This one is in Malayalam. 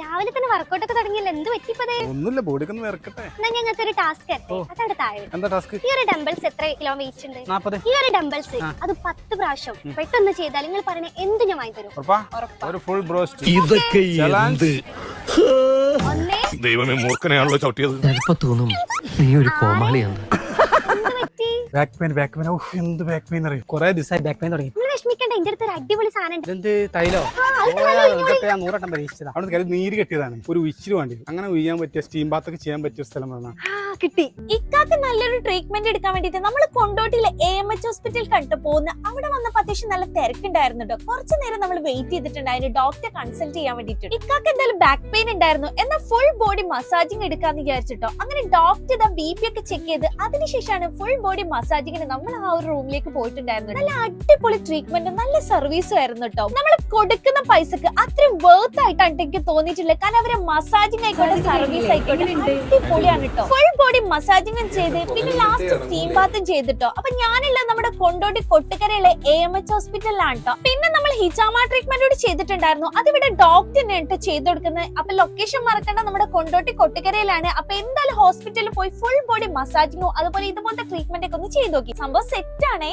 രാവിലെ തന്നെ വർക്കൗട്ട് ഒക്കെ തുടങ്ങിയല്ലോ. എന്ത് പറ്റിപ്പതേ ഒന്നുമില്ല ബോഡിക്ക് ഒന്ന് വിറക്കട്ടെ. എന്നാ ഞങ്ങൾക്ക് ഒരു ടാസ്ക്. അതവിടെ താഴെ എന്താ ടാസ്ക് ഈ ഒരു ഡംബിൾസ് എത്ര കിലോ വെയിറ്റ് ഉണ്ട്? നാപ്പത്. ഈ ഒരു ഡംബിൾസ് അത് പത്ത് പ്രാവശ്യം പെട്ടെന്ന് ചെയ്താൽ നിങ്ങൾ പറയണ എന്ത് ഞാൻ വാങ്ങി തരും ഉറപ്പാ. ഒരു ഫുൾ ബ്രോസ്റ്റ് ഇതൊക്കെ എന്ത്? ഒന്നേ. ദൈവമേ മൂർഖനെയാണല്ലോ ചവിട്ടിയത്. തോന്നും നീ ഒരു കോമാളിയാണ് ബാക്ക് പെയിൻ ബാക്ക് പെയിൻ എന്ത് ബാക്ക് പെയിൻ അറിയാം? കുറെ ദിവസമായി ബാക്ക് പെയിൻ തുടങ്ങി. വിഷമിക്കണ്ട. എന്റെ അടുത്ത് ഒരു അടിപൊളി സാധനം ഉണ്ട്. ഇതെന്ത് തൈലോ? ആ, അത് ഓ, ഇതൊക്കെ ഞാൻ നൂറട്ടം പരീക്ഷിച്ചതാ. അവിടെ കരുതി നീര് കെട്ടിയതാണ്. ഒരു ഉച്ചിരി വേണ്ടി. അങ്ങനെ ഉയ്യാൻ പറ്റിയ സ്റ്റീം ബാത്തൊക്കെ ചെയ്യാൻ പറ്റിയ സ്ഥലം പറഞ്ഞാൽ ആ, കിട്ടി. ഇക്കാക്ക് നല്ലൊരു ട്രീറ്റ്മെന്റ് എടുക്കാൻ വേണ്ടിട്ട് നമ്മൾ കൊണ്ടോട്ടിയിലെ എ എം എച്ച് ഹോസ്പിറ്റൽ കണ്ടു പോകുന്ന അവിടെ വന്നപ്പോ അത്യാവശ്യം നല്ല തിരക്കുണ്ടായിരുന്നു കേട്ടോ കുറച്ചു നേരം നമ്മൾ വെയിറ്റ് ചെയ്തിട്ടുണ്ടായിരുന്നു ഡോക്ടറെ കൺസൾട്ട് ചെയ്യാൻ വേണ്ടിട്ട് ഇക്കാക്ക് എന്തായാലും ബാക്ക് പെയിൻ ഉണ്ടായിരുന്നു. എന്നാൽ ഫുൾ ബോഡി മസാജിങ് എടുക്കാന്ന് വിചാരിച്ചിട്ടോ അങ്ങനെ ഡോക്ടർ ഇതാ ബി പി ഒക്കെ ചെക്ക് ചെയ്ത് അതിനുശേഷമാണ് ഫുൾ ബോഡി മസാജിങ്ങിന് നമ്മൾ ആ ഒരു റൂമിലേക്ക് പോയിട്ടുണ്ടായിരുന്നു നല്ല അടിപൊളി ട്രീറ്റ്മെന്റ് നല്ല സർവീസും ആയിരുന്നു കേട്ടോ നമ്മൾ കൊടുക്കുന്ന പൈസക്ക് അത്രയും വേർത്ത് ആയിട്ടാണ് എനിക്ക് തോന്നിയിട്ടില്ല കാരണം അവരെ മസാജിങ് ആയിക്കോട്ടെ സർവീസ് ആയിക്കോട്ടെ അടിപൊളിയാണ് കേട്ടോ ഫുൾ ബോഡി മസാജിങ്ങും ചെയ്ത് പിന്നെ ലാസ്റ്റ് സ്റ്റീം ബാത്തും ചെയ്തിട്ടോ അപ്പൊ ഞാനില്ല നമ്മുടെ കൊണ്ടോട്ടി കൊട്ടുകരയിലെ എ എം എച്ച് ഹോസ്പിറ്റലിലാണ് കേട്ടോ പിന്നെ നമ്മൾ ഹിജാമ ട്രീറ്റ്മെന്റ് കൂടി ചെയ്തിട്ടുണ്ടായിരുന്നു. അതിവിടെ ഡോക്ടറിനെ കേട്ടോ ചെയ്ത് കൊടുക്കുന്നത് അപ്പൊ ലൊക്കേഷൻ മറക്കേണ്ട നമ്മുടെ കൊണ്ടോട്ടി കൊട്ടുകരയിലാണ്. അപ്പൊ എന്തായാലും ഹോസ്പിറ്റലിൽ പോയി ഫുൾ ബോഡി മസാജിങ്ങോ അതുപോലെ ഇതുപോലത്തെ ട്രീറ്റ്മെന്റ് ഒക്കെ ഒന്ന് ചെയ്ത് നോക്കി. സംഭവം സെറ്റ് ആണേ.